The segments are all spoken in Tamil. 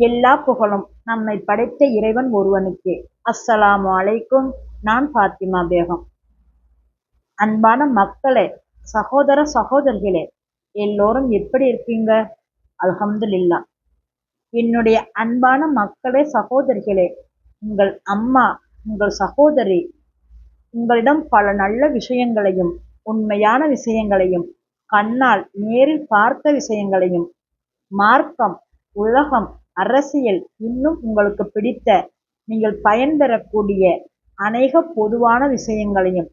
எல்லா புகழும் நம்மை படைத்த இறைவன் ஒருவனுக்கே. அஸ்ஸலாமு அலைக்கும். நான் பாத்திமா பேகம். அன்பான மக்களே சகோதர சகோதரிகளே எல்லோரும் எப்படி இருக்கீங்க? அல்ஹம்துலில்லா. என்னுடைய அன்பான மக்களே சகோதரிகளே உங்கள் அம்மா உங்கள் சகோதரி உங்களிடம் பல நல்ல விஷயங்களையும் உண்மையான விஷயங்களையும் கண்ணால் நேரில் பார்த்த விஷயங்களையும் மார்க்கம் உலகம் அரசியல் இன்னும் உங்களுக்கு பிடித்த நீங்கள் பயன்பெறக்கூடிய அநேக பொதுவான விஷயங்களையும்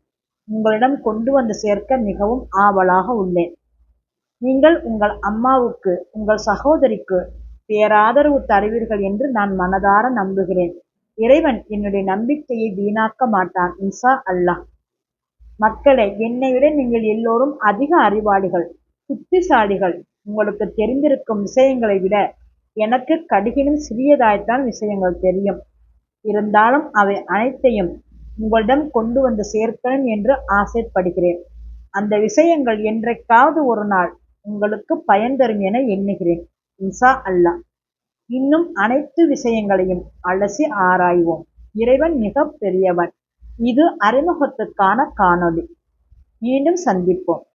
உங்களிடம் கொண்டு வந்து சேர்க்க மிகவும் ஆவலாக உள்ளேன். நீங்கள் உங்கள் அம்மாவுக்கு உங்கள் சகோதரிக்கு பேராதரவு தருவீர்கள் என்று நான் மனதார நம்புகிறேன். இறைவன் என்னுடைய நம்பிக்கையை வீணாக்க மாட்டான் இன்சா அல்லாஹ். மக்களே என்னை விட நீங்கள் எல்லோரும் அதிக அறிவாளிகள் புத்திசாலிகள். உங்களுக்கு தெரிந்திருக்கும் விஷயங்களை விட எனக்கு கடுகினும் சிறியதாய்த்தான் விஷயங்கள் தெரியும். இருந்தாலும் அவை அனைத்தையும் உங்களிடம் கொண்டு வந்து சேர்க்கணும் என்று ஆசைப்படுகிறேன். அந்த விஷயங்கள் என்றைக்காவது ஒரு நாள் உங்களுக்கு பயன் தரும் என எண்ணுகிறேன். இன்சா அல்லாஹ் இன்னும் அனைத்து விஷயங்களையும் அலசி ஆராய்வோம். இறைவன் மிக பெரியவன். இது அறிமுகத்துக்கான காணொளி. மீண்டும் சந்திப்போம்.